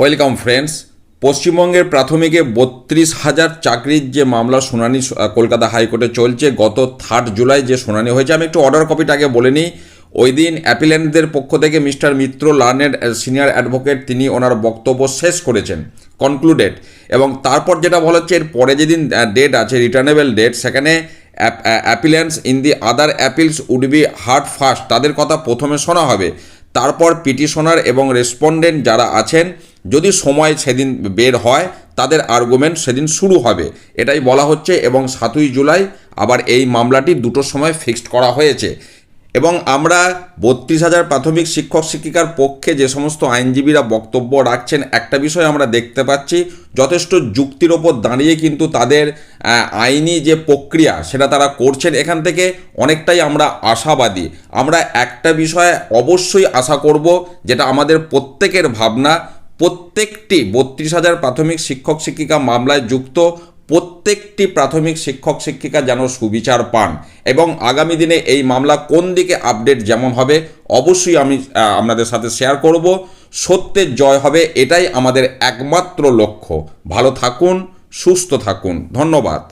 Welcome friends. পশ্চিমবঙ্গের প্রাথমিকে বত্রিশ হাজার চাকরির যে মামলা শুনানি কলকাতা হাইকোর্টে চলছে, গত থার্ড জুলাই যে শুনানি হয়েছে, আমি একটু অর্ডার কপিটা আগে বলে নিই। ওই দিন অ্যাপিলেন্টদের পক্ষ থেকে মিস্টার মিত্র লার্নের সিনিয়র অ্যাডভোকেট তিনি ওনার বক্তব্য শেষ করেছেন কনক্লুডেড এবং তারপর যেটা বলা হচ্ছে, এর পরে যেদিন ডেট আছে রিটার্নেবল ডেট সেখানে appellants in the other appeals would be heard first তাদের কথা প্রথমে শোনা হবে। তারপর পিটিশনার এবং রেসপন্ডেন্ট যারা আছেন যদি সময় সেদিন বের হয়, তাদের আর্গুমেন্ট সেদিন শুরু হবে। এটাই বলা হচ্ছে এবং সাতই জুলাই আবার এই মামলাটি দুটোর সময় ফিক্সড করা হয়েছে। এবং আমরা বত্রিশ হাজার প্রাথমিক শিক্ষক শিক্ষিকার পক্ষে যে সমস্ত আইনজীবীরা বক্তব্য রাখছেন, একটা বিষয় আমরা দেখতে পাচ্ছি, যথেষ্ট যুক্তির ওপর দাঁড়িয়ে কিন্তু তাদের আইনি যে প্রক্রিয়া সেটা তারা করছেন, এখান থেকে অনেকটাই আমরা আশাবাদী। আমরা একটা বিষয়ে অবশ্যই আশা করব, যেটা আমাদের প্রত্যেকের ভাবনা প্রত্যেকটি বত্রিশ হাজার প্রাথমিক শিক্ষক শিক্ষিকা মামলায় যুক্ত প্রত্যেকটি প্রাথমিক শিক্ষক শিক্ষিকা যেন সুবিচার পান। এবং আগামী দিনে এই মামলা কোন দিকে আপডেট যেমন হবে, অবশ্যই আমি আপনাদের সাথে শেয়ার করব। সত্যের জয় হবে এটাই আমাদের একমাত্র লক্ষ্য। ভালো থাকুন, সুস্থ থাকুন। ধন্যবাদ।